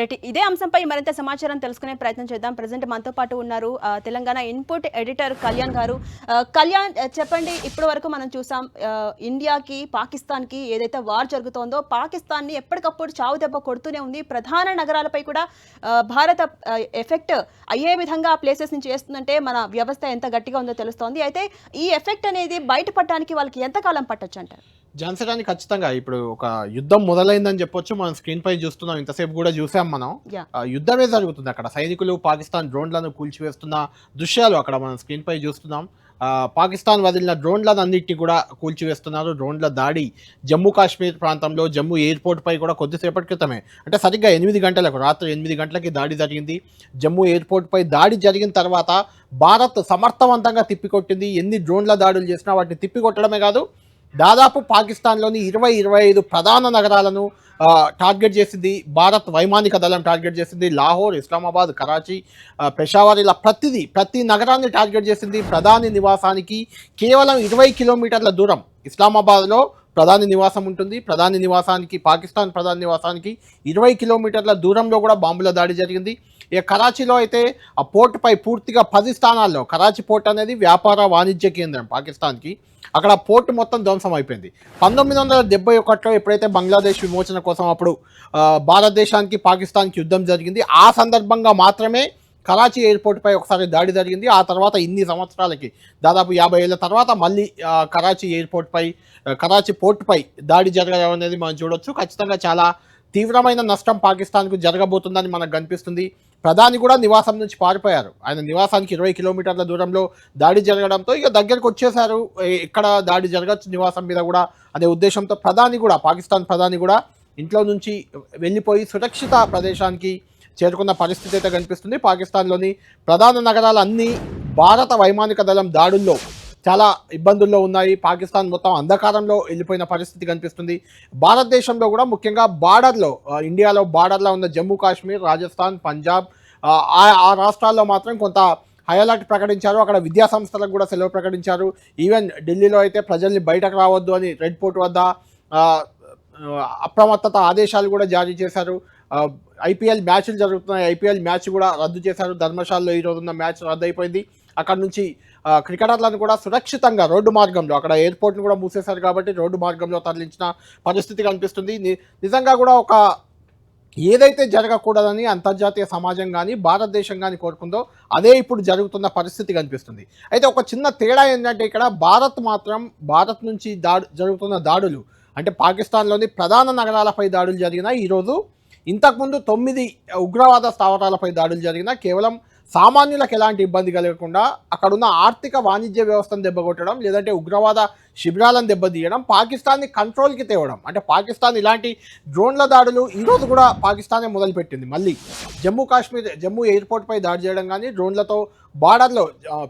Right ఇదే అంశంపై మరింత సమాచారం తెలుసుకునే ప్రయత్నం చేద్దాం. ప్రజెంట్ మనతో పాటు ఉన్నారు తెలంగాణ ఇన్పుట్ ఎడిటర్ కళ్యాణ్ గారు. కళ్యాణ్ చెప్పండి ఇప్పటి వరకు మనం చూసాం ఇండియాకి పాకిస్తాన్కి ఏదైతే వార్ జరుగుతోందో పాకిస్తాన్ని ఎప్పటికప్పుడు చావు దెబ్బ కొడుతూనే ఉంది. ప్రధాన నగరాలపై కూడా భారత ఎఫెక్ట్ అయ్యే విధంగా ఆ ప్లేసెస్ నుంచి చేస్తుందంటే మన వ్యవస్థ ఎంత గట్టిగా ఉందో తెలుస్తోంది. అయితే ఈ ఎఫెక్ట్ అనేది బయటపడడానికి వాళ్ళకి ఎంతకాలం పట్టొచ్చు అంటారు? జాన్సన్ ఖచ్చితంగా ఇప్పుడు ఒక యుద్ధం మొదలైందని చెప్పొచ్చు. మనం స్క్రీన్ పై చూస్తున్నాం. ఇంతసేపు కూడా చూసాం మనం. యుద్ధమే జరుగుతుంది అక్కడ. సైనికులు పాకిస్తాన్ డ్రోన్లను కూల్చివేస్తున్న దృశ్యాలు అక్కడ మనం స్క్రీన్ పై చూస్తున్నాం. పాకిస్తాన్ వదిలిన డ్రోన్లను అన్నిటిని కూడా కూల్చివేస్తున్నారు. డ్రోన్ల దాడి జమ్మూ కాశ్మీర్ ప్రాంతంలో జమ్మూ ఎయిర్పోర్ట్ పై కూడా కొద్దిసేపటి క్రితమే. అంటే సరిగ్గా ఎనిమిది గంటలకు రాత్రి ఎనిమిది గంటలకి దాడి జరిగింది. జమ్మూ ఎయిర్పోర్ట్ పై దాడి జరిగిన తర్వాత భారత్ సమర్థవంతంగా తిప్పికొట్టింది. ఎన్ని డ్రోన్ల దాడులు చేసినా వాటిని తిప్పికొట్టడమే కాదు దాదాపు పాకిస్తాన్లోని ఇరవై ఇరవై ఐదు ప్రధాన నగరాలను టార్గెట్ చేసింది భారత్ వైమానిక దళం టార్గెట్ చేసింది. లాహోర్ ఇస్లామాబాద్ కరాచీ పెషావర్ ఇలా ప్రతిదీ ప్రతి నగరాన్ని టార్గెట్ చేసింది ప్రధాని నివాసానికి కేవలం ఇరవై కిలోమీటర్ల దూరం. ఇస్లామాబాద్లో ప్రధాని నివాసం ఉంటుంది. ప్రధాని నివాసానికి పాకిస్తాన్ ప్రధాని నివాసానికి ఇరవై కిలోమీటర్ల దూరంలో కూడా బాంబుల దాడి జరిగింది. ఇక కరాచీలో అయితే ఆ పోర్టుపై పూర్తిగా పది స్థానాల్లో కరాచీ పోర్ట్ అనేది వ్యాపార వాణిజ్య కేంద్రం పాకిస్తాన్కి. అక్కడ పోర్టు మొత్తం ధ్వంసం అయిపోయింది. పంతొమ్మిది వందల డెబ్బై ఒకటిలో ఎప్పుడైతే బంగ్లాదేశ్ విమోచన కోసం అప్పుడు భారతదేశానికి పాకిస్తాన్కి యుద్ధం జరిగింది ఆ సందర్భంగా మాత్రమే కరాచీ ఎయిర్పోర్ట్పై ఒకసారి దాడి జరిగింది. ఆ తర్వాత ఇన్ని సంవత్సరాలకి దాదాపు యాభై ఏళ్ళ తర్వాత మళ్ళీ కరాచీ ఎయిర్పోర్ట్పై కరాచీ పోర్టుపై దాడి జరగడం అనేది మనం చూడొచ్చు. ఖచ్చితంగా చాలా తీవ్రమైన నష్టం పాకిస్తాన్కు జరగబోతుందని మనకు కనిపిస్తుంది. ప్రధాని కూడా నివాసం నుంచి పారిపోయారు. ఆయన నివాసానికి ఇరవై కిలోమీటర్ల దూరంలో దాడి జరగడంతో ఇక దగ్గరకు వచ్చేసారు ఎక్కడ దాడి జరగచ్చు నివాసం మీద కూడా అనే ఉద్దేశంతో ప్రధాని కూడా పాకిస్తాన్ ప్రధాని కూడా ఇంట్లో నుంచి వెళ్ళిపోయి సురక్షిత ప్రదేశానికి చేరుకున్న పరిస్థితి అయితే కనిపిస్తుంది. పాకిస్తాన్లోని ప్రధాన నగరాలన్నీ భారత వైమానిక దళం దాడుల్లో చాలా ఇబ్బందుల్లో ఉన్నాయి. పాకిస్తాన్ మొత్తం అంధకారంలో వెళ్ళిపోయిన పరిస్థితి కనిపిస్తుంది. భారతదేశంలో కూడా ముఖ్యంగా బార్డర్లో ఇండియాలో బార్డర్లో ఉన్న జమ్మూ కాశ్మీర్ రాజస్థాన్ పంజాబ్ ఆ, ఆ- రాష్ట్రాల్లో మాత్రం కొంత హై అలర్ట్ ప్రకటించారు. అక్కడ విద్యా సంస్థలకు కూడా సెలవు ప్రకటించారు. ఈవెన్ ఢిల్లీలో అయితే ప్రజల్ని బయటకు రావద్దు అని రెడ్ పోర్ట్ వద్ద అప్రమత్తత ఆదేశాలు కూడా జారీ చేశారు. ఐపీఎల్ మ్యాచ్లు జరుగుతున్నాయి. ఐపీఎల్ మ్యాచ్ కూడా రద్దు చేశారు. ధర్మశాలలో ఈరోజు ఉన్న మ్యాచ్ రద్దు అయిపోయింది. అక్కడ నుంచి క్రికెటర్లను కూడా సురక్షితంగా రోడ్డు మార్గంలో అక్కడ ఎయిర్పోర్ట్ని కూడా మూసేశారు కాబట్టి రోడ్డు మార్గంలో తరలించిన పరిస్థితి కనిపిస్తుంది. నిజంగా కూడా ఒక ఏదైతే జరగకూడదని అంతర్జాతీయ సమాజం కానీ భారతదేశం కానీ కోరుకుందో అదే ఇప్పుడు జరుగుతున్న పరిస్థితి కనిపిస్తుంది. అయితే ఒక చిన్న తేడా ఏంటంటే ఇక్కడ భారత్ మాత్రం భారత్ నుంచి దాడు జరుగుతున్న దాడులు అంటే పాకిస్తాన్లోని ప్రధాన నగరాలపై దాడులు జరిగిన ఈరోజు ఇంతకుముందు తొమ్మిది ఉగ్రవాద స్థావరాలపై దాడులు జరిగినా కేవలం సామాన్యులకు ఎలాంటి ఇబ్బంది కలగకుండా అక్కడున్న ఆర్థిక వాణిజ్య వ్యవస్థను దెబ్బకొట్టడం లేదంటే ఉగ్రవాద శిబిరాలను దెబ్బతీయడం పాకిస్తాన్ని కంట్రోల్కి తేవడం. అంటే పాకిస్తాన్ ఇలాంటి డ్రోన్ల దాడులు ఈరోజు కూడా పాకిస్తానే మొదలుపెట్టింది. మళ్ళీ జమ్మూ కాశ్మీర్ జమ్మూ ఎయిర్పోర్ట్పై దాడి చేయడం కానీ డ్రోన్లతో బార్డర్లో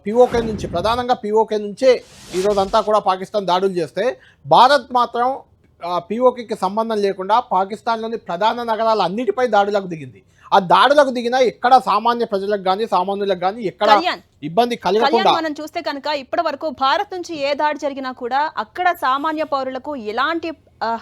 పిఓకే నుంచి ప్రధానంగా పిఓకే నుంచే ఈరోజు అంతా కూడా పాకిస్తాన్ దాడులు చేస్తే భారత్ మాత్రం పిఓకేకి సంబంధం లేకుండా పాకిస్తాన్లోని ప్రధాన నగరాల అన్నిటిపై దాడులకు దిగింది. ఆ దాడులకు దిగిన ఎక్కడ సామాన్య ప్రజలకు కానీ సామాన్యులకు కానీ ఎక్కడ ఇబ్బంది కళ్యాణ్ కలగకుండా మనం చూస్తే కనుక ఇప్పటి వరకు భారత్ నుంచి ఏ దాడి జరిగినా కూడా అక్కడ సామాన్య పౌరులకు ఎలాంటి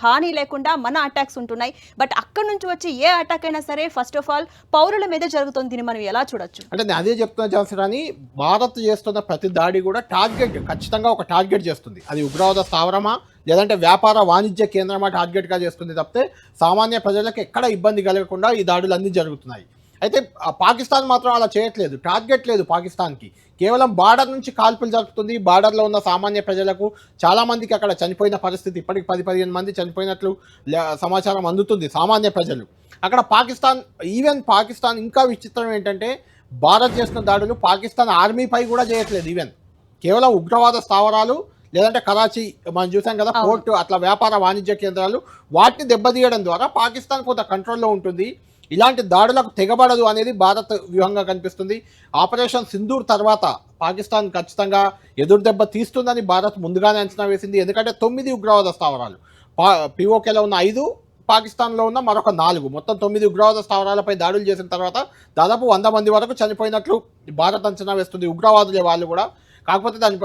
హాని లేకుండా మన అటాక్స్ ఉంటున్నాయి. బట్ అక్కడ నుంచి వచ్చి ఏ అటాక్ అయినా సరే ఫస్ట్ ఆఫ్ ఆల్ పౌరుల మీద జరుగుతుంది దీన్ని మనం ఎలా చూడొచ్చు? అంటే నేను అదే చెప్తున్నా జాన్సన్ భారత్ చేస్తున్న ప్రతి దాడి కూడా టార్గెట్ ఖచ్చితంగా ఒక టార్గెట్ చేస్తుంది. అది ఉగ్రవాద స్థావరమా లేదంటే వ్యాపార వాణిజ్య కేంద్రమా టార్గెట్గా చేస్తుంది తప్పితే సామాన్య ప్రజలకు ఎక్కడ ఇబ్బంది కలగకుండా ఈ దాడులు అన్నీ జరుగుతున్నాయి. అయితే పాకిస్తాన్ మాత్రం అలా చేయట్లేదు టార్గెట్ లేదు పాకిస్తాన్కి. కేవలం బార్డర్ నుంచి కాల్పులు జరుపుతుంది బార్డర్లో ఉన్న సామాన్య ప్రజలకు చాలామందికి అక్కడ చనిపోయిన పరిస్థితి ఇప్పటికి పది పదిహేను మంది చనిపోయినట్లు సమాచారం అందుతుంది సామాన్య ప్రజలు. అక్కడ పాకిస్తాన్ ఈవెన్ పాకిస్తాన్ ఇంకా విచిత్రం ఏంటంటే భారత్ చేసిన దాడులు పాకిస్తాన్ ఆర్మీపై కూడా చేయట్లేదు ఈవెన్. కేవలం ఉగ్రవాద స్థావరాలు లేదంటే కరాచీ మనం చూసాం కదా. పోర్టు అట్లా వ్యాపార వాణిజ్య కేంద్రాలు వాటిని దెబ్బతీయడం ద్వారా పాకిస్తాన్ కొంత కంట్రోల్లో ఉంటుంది. ఇలాంటి దాడులకు తెగబడదు అనేది భారత్ వ్యూహంగా కనిపిస్తుంది. ఆపరేషన్ సింధూర్ తర్వాత పాకిస్తాన్ ఖచ్చితంగా ఎదురు దెబ్బ తీస్తుందని భారత్ ముందుగానే అంచనా వేసింది. ఎందుకంటే తొమ్మిది ఉగ్రవాద స్థావరాలు. పా పిఓకేలో ఉన్న ఐదు పాకిస్తాన్లో ఉన్న మరొక నాలుగు. మొత్తం తొమ్మిది ఉగ్రవాద స్థావరాలపై దాడులు చేసిన తర్వాత దాదాపు వంద మంది వరకు చనిపోయినట్లు భారత్ అంచనా వేస్తుంది. ఉగ్రవాదులే వాళ్ళు కూడా. కాకపోతే దాని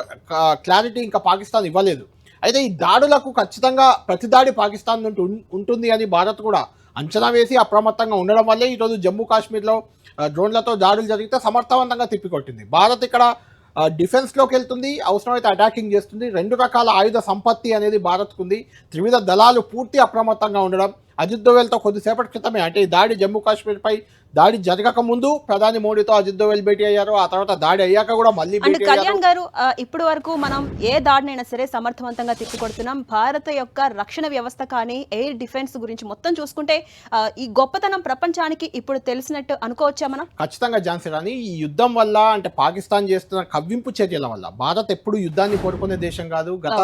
క్లారిటీ ఇంకా పాకిస్తాన్ ఇవ్వలేదు. అయితే ఈ దాడులకు ఖచ్చితంగా ప్రతి దాడి పాకిస్తాన్ నుండి ఉంటుంది అని భారత్ కూడా అంచనా వేసి అప్రమత్తంగా ఉండడం వల్లే ఈరోజు జమ్మూ కాశ్మీర్లో డ్రోన్లతో దాడులు జరిగితే సమర్థవంతంగా తిప్పికొట్టింది. భారత్ ఇక్కడ డిఫెన్స్లోకి వెళ్తుంది అవసరమైతే అటాకింగ్ చేస్తుంది. రెండు రకాల ఆయుధ సంపత్తి అనేది భారత్కు ఉంది. త్రివిధ దళాలు పూర్తి అప్రమత్తంగా ఉండడం అజిత్ దోవెల్తో కొద్దిసేపటి క్రితమే అంటే ఈ దాడి జమ్మూ కాశ్మీర్పై దాడి జరగక ముందు ప్రధాని మోడీతో అజిత్ దోవెల్ భేటీ అయ్యారు. ఆ తర్వాత దాడి అయ్యాక కూడా మళ్ళీ కళ్యాణ్ గారు ఇప్పటి వరకు మనం ఏ దాడినైనా సరే సమర్థవంతంగా తిప్పికొడుతున్నాం. భారత యొక్క రక్షణ వ్యవస్థ కానీ ఎయిర్ డిఫెన్స్ గురించి మొత్తం చూసుకుంటే ఈ గొప్పతనం ప్రపంచానికి ఇప్పుడు తెలిసినట్టు అనుకోవచ్చా మనం? ఖచ్చితంగా ఝాన్సీ రాణి ఈ యుద్ధం వల్ల అంటే పాకిస్తాన్ చేస్తున్న కవ్వింపు చర్యల వల్ల భారత్ ఎప్పుడు యుద్ధాన్ని కోరుకునే దేశం కాదు. గత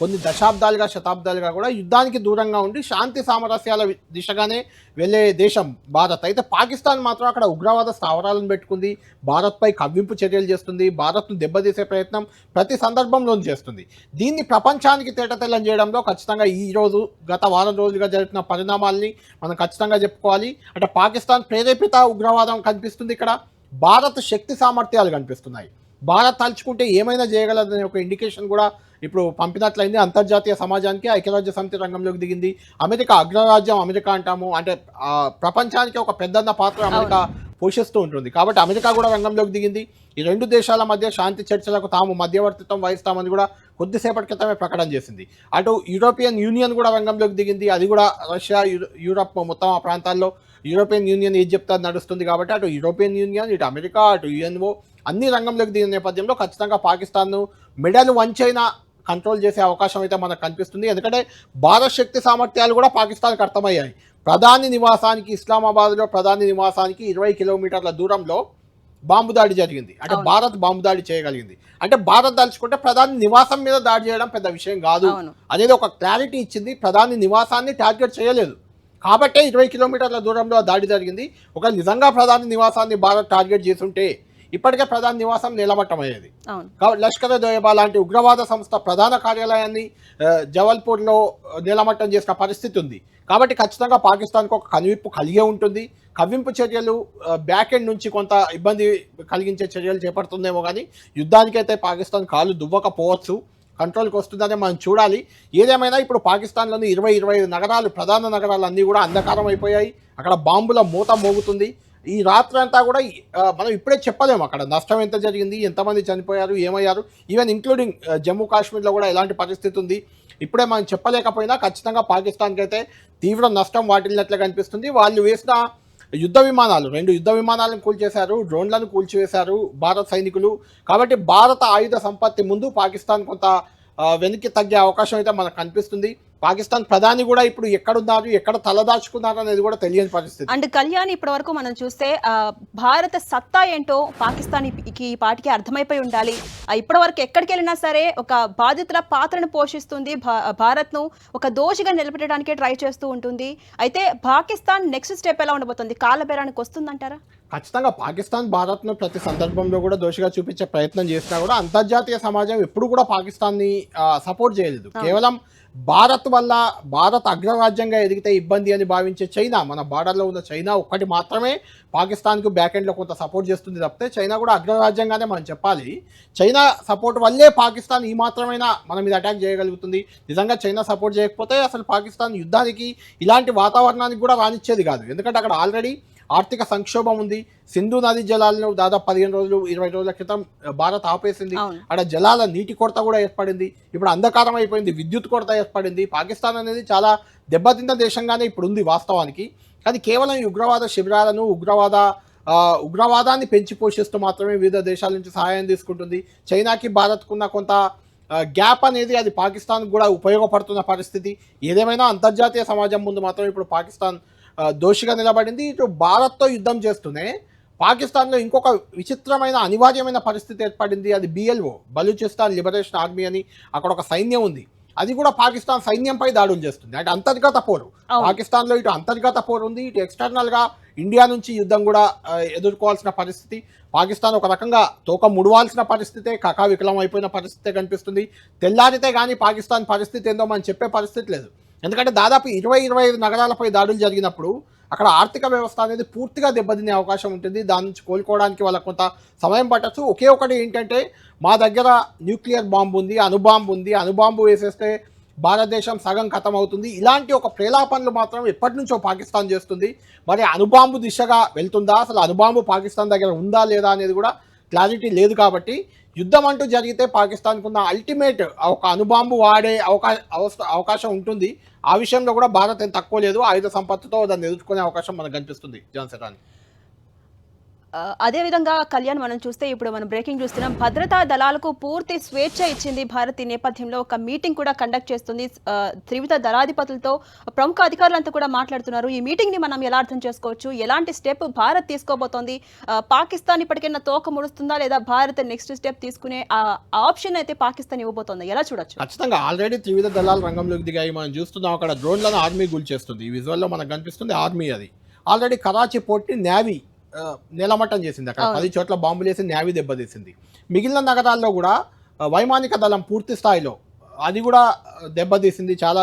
కొన్ని దశాబ్దాలుగా శతాబ్దాలుగా కూడా యుద్ధానికి దూరంగా ఉండి శాంతి సామరస్యాల దిశగానే వెళ్ళే దేశం భారత్. అయితే పాకిస్తాన్ మాత్రం అక్కడ ఉగ్రవాద స్థావరాలను పెట్టుకుంది. భారత్పై కవ్వింపు చర్యలు చేస్తుంది. భారత్ను దెబ్బతీసే ప్రయత్నం ప్రతి సందర్భంలోనూ చేస్తుంది. దీన్ని ప్రపంచానికి తేటతెల్లం చేయడంలో ఖచ్చితంగా ఈ రోజు గత వారం రోజులుగా జరిగిన పరిణామాల్ని మనం ఖచ్చితంగా చెప్పుకోవాలి. అంటే పాకిస్తాన్ ప్రేరేపిత ఉగ్రవాదం కనిపిస్తుంది ఇక్కడ. భారత్ శక్తి సామర్థ్యాలు కనిపిస్తున్నాయి. భారత్ తలుచుకుంటే ఏమైనా చేయగలదనే ఒక ఇండికేషన్ కూడా ఇప్పుడు పంపినట్లయింది అంతర్జాతీయ సమాజానికి ఐక్యరాజ్య సమితి రంగంలోకి దిగింది. అమెరికా అగ్రరాజ్యం అమెరికా అంటాము. అంటే ప్రపంచానికి ఒక పెద్దన్న పాత్ర అమెరికా పోషిస్తూ ఉంటుంది. కాబట్టి అమెరికా కూడా రంగంలోకి దిగింది. ఈ రెండు దేశాల మధ్య శాంతి చర్చలకు తాము మధ్యవర్తిత్వం వహిస్తామని కూడా కొద్దిసేపటి క్రితమే ప్రకటన చేసింది. అటు యూరోపియన్ యూనియన్ కూడా రంగంలోకి దిగింది. అది కూడా రష్యా యూరప్ మొత్తం ఆ ప్రాంతాల్లో యూరోపియన్ యూనియన్ ఏది చెప్తే నడుస్తుంది కాబట్టి అటు యూరోపియన్ యూనియన్ ఇటు అమెరికా అటు యుఎన్ఓ అన్ని రంగంలోకి దిగిన నేపథ్యంలో ఖచ్చితంగా పాకిస్తాన్ను మెడల్ వంచైనా కంట్రోల్ చేసే అవకాశం అయితే మనకు కనిపిస్తుంది. ఎందుకంటే భారత్ శక్తి సామర్థ్యాలు కూడా పాకిస్తాన్కి అర్థమయ్యాయి. ప్రధాని నివాసానికి ఇస్లామాబాద్లో ప్రధాని నివాసానికి ఇరవై కిలోమీటర్ల దూరంలో బాంబు దాడి జరిగింది. అంటే. భారత్ బాంబు దాడి చేయగలిగింది. అంటే భారత్ తలుచుకుంటే ప్రధాని నివాసం మీద దాడి చేయడం పెద్ద విషయం కాదు. అనేది ఒక క్లారిటీ ఇచ్చింది. ప్రధాని నివాసాన్ని టార్గెట్ చేయలేదు. కాబట్టే ఇరవై కిలోమీటర్ల దూరంలో దాడి జరిగింది. ఒక నిజంగా ప్రధాని నివాసాన్ని భారత్ టార్గెట్ చేసుంటే ఇప్పటికే ప్రధాని నివాసం కాబట్టి లష్కర్ దోయబా లాంటి ఉగ్రవాద సంస్థ ప్రధాన కార్యాలయాన్ని జవల్పూర్లో నిలమట్టం చేసిన పరిస్థితి ఉంది. కాబట్టి ఖచ్చితంగా పాకిస్తాన్కు ఒక కనువిప్పు కలిగే ఉంటుంది. కవ్వింపు చర్యలు బ్యాక్ ఎండ్ నుంచి కొంత ఇబ్బంది కలిగించే చర్యలు చేపడుతుందేమో కానీ యుద్ధానికైతే పాకిస్తాన్ కాలు దువ్వకపోవచ్చు. కంట్రోల్కి వస్తుందని మనం చూడాలి. ఏదేమైనా ఇప్పుడు పాకిస్తాన్లోని ఇరవై ఇరవై నగరాలు ప్రధాన నగరాలు అన్నీ కూడా అంధకారం అయిపోయాయి. అక్కడ బాంబుల మూత మోగుతుంది. ఈ రాత్రి అంతా కూడా మనం ఇప్పుడే చెప్పలేము అక్కడ. నష్టం ఎంత జరిగింది ఎంతమంది చనిపోయారు ఏమయ్యారు? ఈవెన్ ఇంక్లూడింగ్ జమ్మూ కాశ్మీర్లో కూడా ఎలాంటి పరిస్థితి ఉంది? ఇప్పుడే మనం చెప్పలేకపోయినా ఖచ్చితంగా పాకిస్తాన్కి అయితే తీవ్ర నష్టం వాటిల్లినట్లుగా కనిపిస్తుంది. వాళ్ళు వేసిన యుద్ధ విమానాలు రెండు యుద్ధ విమానాలను కూల్చేశారు డ్రోన్లను కూల్చివేశారు భారత సైనికులు. కాబట్టి భారత ఆయుధ సంపత్తి ముందు పాకిస్తాన్ కొంత వెనక్కి తగ్గే అవకాశం అయితే మనకు కనిపిస్తుంది. పాకిస్తాన్ ప్రధాని కూడా ఇప్పుడు ఎక్కడున్నారు ఎక్కడ తలదాచుకున్నారు అనేది కూడా తెలియని పరిస్థితి. అండ్ కళ్యాణ్ ఇప్పటి వరకు మనం చూస్తే భారత సత్తా ఏంటో పాకిస్తాన్ ఈ పాటికి అర్థమైపోయి ఉండాలి. ఇప్పటి వరకు ఎక్కడికి వెళ్ళినా సరే ఒక బాధితుల పాత్రను పోషిస్తుంది భారత్ను ఒక దోషిగా నిలబెట్టడానికే ట్రై చేస్తూ ఉంటుంది. అయితే పాకిస్తాన్ నెక్స్ట్ స్టెప్ ఎలా ఉండబోతుంది? కాళ్ళబేరానికి వస్తుందంటారా? ఖచ్చితంగా పాకిస్తాన్ భారత్ను ప్రతి సందర్భంలో కూడా దోషిగా చూపించే ప్రయత్నం చేసినా కూడా అంతర్జాతీయ సమాజం ఎప్పుడు కూడా పాకిస్తాన్ని సపోర్ట్ చేయలేదు. కేవలం భారత్ వల్ల భారత్ అగ్రరాజ్యంగా ఎదిగితే ఇబ్బంది అని భావించే చైనా మన బార్డర్లో ఉన్న చైనా ఒక్కటి మాత్రమే పాకిస్తాన్కు బ్యాక్ ఎండ్లో కొంత సపోర్ట్ చేస్తుంది తప్పితే చైనా కూడా అగ్రరాజ్యంగానే మనం చెప్పాలి. చైనా సపోర్ట్ వల్లే పాకిస్తాన్ ఈ మాత్రమైనా మన మీద అటాక్ చేయగలుగుతుంది. నిజంగా చైనా సపోర్ట్ చేయకపోతే అసలు పాకిస్తాన్ యుద్ధానికి ఇలాంటి వాతావరణానికి కూడా రానిచ్చేది కాదు. ఎందుకంటే అక్కడ ఆల్రెడీ ఆర్థిక సంక్షోభం ఉంది. సింధు నది జలాలను దాదాపు పదిహేను రోజులు ఇరవై రోజుల క్రితం భారత్ ఆపేసింది. అక్కడ జలాల నీటి కొరత కూడా ఏర్పడింది. ఇప్పుడు అంధకారం అయిపోయింది విద్యుత్ కొరత ఏర్పడింది. పాకిస్తాన్ అనేది చాలా దెబ్బతిన్న దేశంగానే ఇప్పుడు ఉంది వాస్తవానికి. కానీ కేవలం ఈ ఉగ్రవాద శిబిరాలను ఉగ్రవాద ఉగ్రవాదాన్ని పెంచి పోషిస్తూ మాత్రమే వివిధ దేశాల నుంచి సహాయం తీసుకుంటుంది. చైనాకి భారత్కున్న కొంత గ్యాప్ అనేది అది పాకిస్తాన్ కూడా ఉపయోగపడుతున్న పరిస్థితి. ఏదేమైనా అంతర్జాతీయ సమాజం ముందు మాత్రం ఇప్పుడు పాకిస్తాన్ దోషిగా నిలబడింది. ఇటు భారత్తో యుద్ధం చేస్తూనే పాకిస్తాన్లో ఇంకొక విచిత్రమైన అనివార్యమైన పరిస్థితి ఏర్పడింది. అది బిఎల్ఓ బలూచిస్తాన్ లిబరేషన్ ఆర్మీ అని అక్కడ ఒక సైన్యం ఉంది. అది కూడా పాకిస్తాన్ సైన్యంపై దాడులు చేస్తుంది. అంటే అంతర్గత పోరు. పాకిస్తాన్లో ఇటు అంతర్గత పోరు ఉంది. ఇటు ఎక్స్టర్నల్గా ఇండియా నుంచి యుద్ధం కూడా ఎదుర్కోవాల్సిన పరిస్థితి. పాకిస్తాన్ ఒక రకంగా తోక ముడవాల్సిన పరిస్థితే కకా వికలం అయిపోయిన పరిస్థితే కనిపిస్తుంది. తెల్లారితే కానీ పాకిస్తాన్ పరిస్థితి ఏందో మనం చెప్పే పరిస్థితి లేదు. ఎందుకంటే దాదాపు ఇరవై ఇరవై ఐదు నగరాలపై దాడులు జరిగినప్పుడు అక్కడ ఆర్థిక వ్యవస్థ అనేది పూర్తిగా దెబ్బతినే అవకాశం ఉంటుంది. దాని నుంచి కోలుకోవడానికి వాళ్ళకు కొంత సమయం పట్టచ్చు. ఒకే ఒకటి ఏంటంటే మా దగ్గర న్యూక్లియర్ బాంబు ఉంది అణుబాంబు ఉంది. అణుబాంబు వేసేస్తే భారతదేశం సగం ఖతం అవుతుంది ఇలాంటి ఒక ప్రేలాపనలు మాత్రం ఎప్పటి నుంచో పాకిస్తాన్ చేస్తుంది. మరి అణుబాంబు దిశగా వెళ్తుందా? అసలు అణుబాంబు పాకిస్తాన్ దగ్గర ఉందా లేదా అనేది కూడా క్లారిటీ లేదు కాబట్టి యుద్ధం అంటూ జరిగితే పాకిస్తాన్కు ఉన్న అల్టిమేట్ ఒక అణుబాంబు వాడే అవకాశ అవకాశం ఉంటుంది. ఆ విషయంలో కూడా భారత్ ఏం తక్కువ లేదు. ఆయుధ సంపత్తితో దాన్ని ఎదుర్కొనే అవకాశం మనకు కనిపిస్తుంది జాన్సెటాని అదేవిధంగా కళ్యాణ్ మనం చూస్తే ఇప్పుడు మనం బ్రేకింగ్ చూస్తున్నాం భద్రతా దళాలకు పూర్తి స్వేచ్ఛ ఇచ్చింది భారత్ ఈ నేపథ్యంలో. ఒక మీటింగ్ కూడా కండక్ట్ చేస్తుంది. త్రివిధ దళాధిపతులతో ప్రముఖ అధికారులంతా కూడా మాట్లాడుతున్నారు. ఈ మీటింగ్ని మనం ఎలా అర్థం చేసుకోవచ్చు? ఎలాంటి స్టెప్ భారత్ తీసుకోబోతోంది? పాకిస్తాన్ ఇప్పటికైనా తోక ముడుస్తుందా లేదా? భారత్ నెక్స్ట్ స్టెప్ తీసుకునే ఆ ఆప్షన్ అయితే పాకిస్తాన్ ఇవ్వబోతోంది. ఎలా చూడొచ్చు? ఖచ్చితంగా ఆల్రెడీ త్రివిధ దళాలు రంగంలోకి దిగాయి. మనం చూస్తున్నాం అక్కడ డ్రోన్లను ఆర్మీ గుల్చేస్తుంది ఈ విజువల్లో మనకు కనిపిస్తుంది ఆర్మీ అది. ఆల్రెడీ కరాచీ పోర్ట్ని నేవీ నేలమట్టం చేసింది అక్కడ. పది చోట్ల బాంబులు వేసి నేవీ దెబ్బతీసింది మిగిలిన నగరాల్లో కూడా వైమానిక దళం పూర్తి స్థాయిలో అది కూడా దెబ్బతీసింది చాలా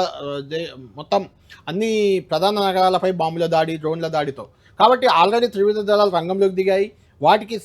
మొత్తం అన్ని ప్రధాన నగరాలపై బాంబుల దాడి డ్రోన్ల దాడితో. కాబట్టి ఆల్రెడీ త్రివిధ దళాలు రంగంలోకి దిగాయి. వాటికి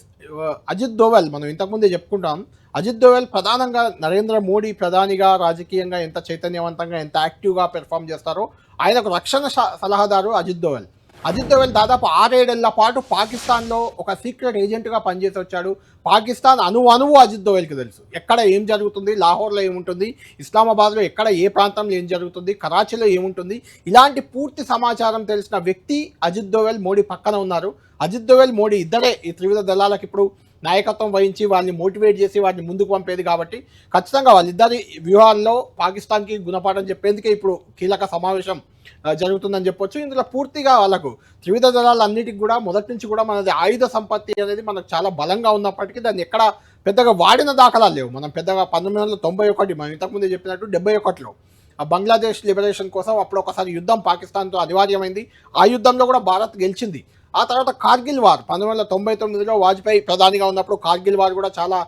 అజిత్ దోవల్ మనం ఇంతకుముందే చెప్పుకుంటాం. అజిత్ దోవల్ ప్రధానంగా నరేంద్ర మోడీ ప్రధానిగా రాజకీయంగా ఎంత చైతన్యవంతంగా ఎంత యాక్టివ్గా పెర్ఫామ్ చేస్తారో ఆయనకు రక్షణ సలహాదారు అజిత్ దోవల్. అజిత్ దోవల్ దాదాపు ఆరేడేళ్ళ పాటు పాకిస్తాన్లో ఒక సీక్రెట్ ఏజెంట్గా పనిచేసి వచ్చాడు. పాకిస్తాన్ అణువు అణువు అజిత్ దోవల్కి తెలుసు. ఎక్కడ ఏం జరుగుతుంది లాహోర్లో ఏముంటుంది ఇస్లామాబాద్లో ఎక్కడ ఏ ప్రాంతంలో ఏం జరుగుతుంది కరాచీలో ఏముంటుంది ఇలాంటి పూర్తి సమాచారం తెలిసిన వ్యక్తి అజిత్ దోవల్ మోడీ పక్కన ఉన్నారు. అజిత్ దోవల్ మోడీ ఇద్దరే ఈ త్రివిధ దళాలకు ఇప్పుడు నాయకత్వం వహించి వాళ్ళని మోటివేట్ చేసి వారిని ముందుకు పంపేది కాబట్టి ఖచ్చితంగా వాళ్ళిద్దరి వ్యూహాల్లో పాకిస్తాన్కి గుణపాఠం చెప్పేందుకే ఇప్పుడు కీలక సమావేశం జరుగుతుందని చెప్పొచ్చు. ఇందులో పూర్తిగా వాళ్ళకు త్రివిధ దళాలన్నిటికి కూడా మొదటి నుంచి కూడా మనది ఆయుధ సంపత్తి అనేది మనకు చాలా బలంగా ఉన్నప్పటికీ దాన్ని ఎక్కడ పెద్దగా వాడిన దాఖలాలు లేవు. మనం పెద్దగా పంతొమ్మిది వందల తొంభై ఒకటి మనం ఇంతకుముందే చెప్పినట్టు డెబ్బై ఒకటిలో ఆ బంగ్లాదేశ్ లిబరేషన్ కోసం అప్పుడు ఒకసారి యుద్ధం పాకిస్తాన్తో అనివార్యమైంది. ఆ యుద్ధంలో కూడా భారత్ గెలిచింది. ఆ తర్వాత కార్గిల్ వార్ పంతొమ్మిది వందల తొంభై తొమ్మిదిలో వాజ్పేయి ప్రధానిగా ఉన్నప్పుడు కార్గిల్ వార్ కూడా చాలా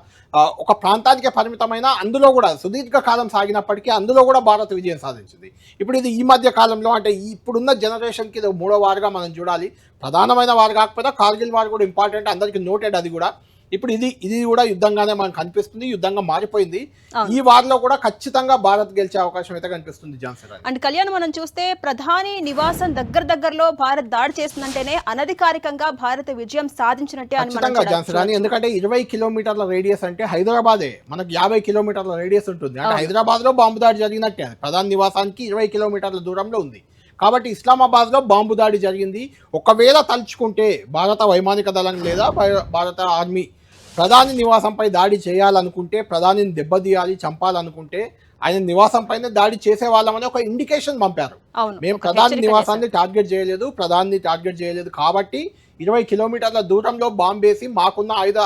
ఒక ప్రాంతానికే పరిమితమైన అందులో కూడా సుదీర్ఘ కాలం సాగినప్పటికీ అందులో కూడా భారత్ విజయం సాధించింది. ఇప్పుడు ఇది ఈ మధ్య కాలంలో అంటే ఇప్పుడున్న జనరేషన్కి ఇది మూడో వారుగా మనం చూడాలి. ప్రధానమైన వారు కాకపోతే కార్గిల్ వార్ కూడా ఇంపార్టెంట్ అందరికీ నోటెడ్ అది కూడా. ఇప్పుడు ఇది ఇది కూడా యుద్ధంగానే మనకు కనిపిస్తుంది యుద్ధంగా మారిపోయింది. ఈ వార్లో కూడా ఖచ్చితంగా భారత్ గెలిచే అవకాశం అయితే కనిపిస్తుంది జాన్సన్. అండ్ కళ్యాణ్ మనం చూస్తే ప్రధాని నివాసం దగ్గర దగ్గరలో భారత్ దాడి చేస్తుందంటేనే అనధికారికంగా భారత్ విజయం సాధించినట్టే ఖచ్చితంగా చూడ- జాన్సన్ రాణి ఎందుకంటే ఇరవై కిలోమీటర్ల రేడియస్ అంటే హైదరాబాదే. మనకు యాభై కిలోమీటర్ల రేడియస్ ఉంటుంది. అంటే. హైదరాబాద్లో బాంబు దాడి జరిగినట్టే. ప్రధాన నివాసానికి ఇరవై కిలోమీటర్ల దూరంలో ఉంది. కాబట్టి ఇస్లామాబాద్లో బాంబు దాడి జరిగింది. ఒకవేళ తలుచుకుంటే భారత వైమానిక దళం లేదా భారత ఆర్మీ ప్రధాని నివాసంపై దాడి చేయాలనుకుంటే ప్రధానిని దెబ్బతీయాలి చంపాలనుకుంటే ఆయన నివాసంపైనే దాడి చేసే వాళ్ళమని ఒక ఇండికేషన్ పంపారు. మేము ప్రధాని నివాసాన్ని టార్గెట్ చేయలేదు ప్రధాని టార్గెట్ చేయలేదు కాబట్టి ఇరవై కిలోమీటర్ల దూరంలో బాంబేసి మాకున్న ఆయుధ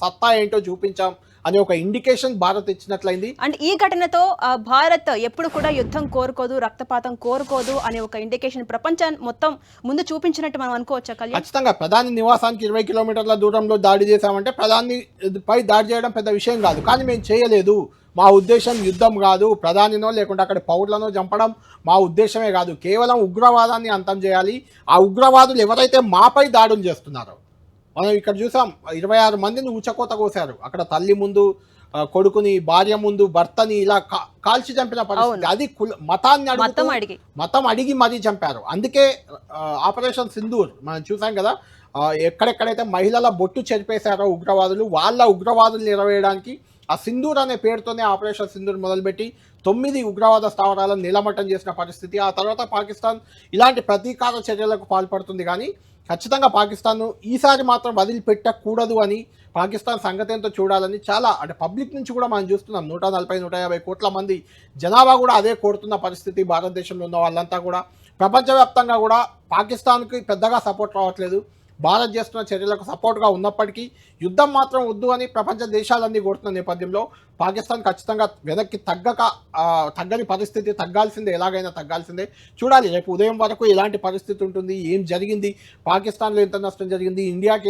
సత్తా ఏంటో చూపించాం. అనే ఒక ఇండికేషన్ భారత్ ఇచ్చినట్లయింది. అండ్ ఈ ఘటనతో భారత్ ఎప్పుడు కూడా యుద్ధం కోరుకోదు రక్తపాతం కోరుకోదు అనే ఒక ఇండికేషన్ ప్రపంచం మొత్తం ముందు చూపించినట్టు మనం అనుకోవచ్చా కళ్యాణ్? ఖచ్చితంగా. ప్రధాని నివాసానికి ఇరవై కిలోమీటర్ల దూరంలో దాడి చేశామంటే ప్రధాని పై దాడి చేయడం పెద్ద విషయం కాదు. కానీ మేము చేయలేదు. మా ఉద్దేశం యుద్ధం కాదు. ప్రధానినో లేకుంటే అక్కడ పౌరులను చంపడం మా ఉద్దేశమే కాదు. కేవలం ఉగ్రవాదాన్ని అంతం చేయాలి. ఆ ఉగ్రవాదులు ఎవరైతే మాపై దాడులు చేస్తున్నారో మనం ఇక్కడ చూసాం ఇరవై ఆరు మందిని ఊచకోత కోసారు అక్కడ తల్లి ముందు కొడుకుని భార్య ముందు భర్తని ఇలా కాల్చి చంపిన పరిస్థితి. అది కుల మతాన్ని అడిగి. మతం అడిగి మరీ చంపారు. అందుకే ఆపరేషన్ సింధూర్ మనం చూసాం కదా ఎక్కడెక్కడైతే మహిళల బొట్టు చెరిపేశారో ఉగ్రవాదులు వాళ్ళ ఉగ్రవాదులు నిలవేయడానికి ఆ సింధూర్ అనే పేరుతోనే ఆపరేషన్ సింధూర్ మొదలుపెట్టి తొమ్మిది ఉగ్రవాద స్థావరాలను నిలమట్టం చేసిన పరిస్థితి. ఆ తర్వాత పాకిస్తాన్ ఇలాంటి ప్రతీకార చర్యలకు పాల్పడుతుంది. కానీ ఖచ్చితంగా పాకిస్తాన్ ఈసారి మాత్రం వదిలిపెట్టకూడదు అని పాకిస్తాన్ సంగతి ఏంటో చూడాలని చాలా అంటే పబ్లిక్ నుంచి కూడా మనం చూస్తున్నాం. నూట నలభై నూట యాభై కోట్ల మంది జనాభా కూడా అదే కోరుతున్న పరిస్థితి భారతదేశంలో ఉన్న వాళ్ళంతా కూడా. ప్రపంచవ్యాప్తంగా కూడా పాకిస్తాన్కి పెద్దగా సపోర్ట్ రావట్లేదు. భారత్ చేస్తున్న చర్యలకు సపోర్ట్గా ఉన్నప్పటికీ యుద్ధం మాత్రం వద్దు అని ప్రపంచ దేశాలన్నీ కోరుతున్న నేపథ్యంలో పాకిస్తాన్ ఖచ్చితంగా వెనక్కి తగ్గక తగ్గని పరిస్థితి తగ్గాల్సిందే ఎలాగైనా తగ్గాల్సిందే. చూడాలి రేపు ఉదయం వరకు ఎలాంటి పరిస్థితి ఉంటుంది ఏం జరిగింది పాకిస్తాన్లో ఎంత నష్టం జరిగింది ఇండియాకి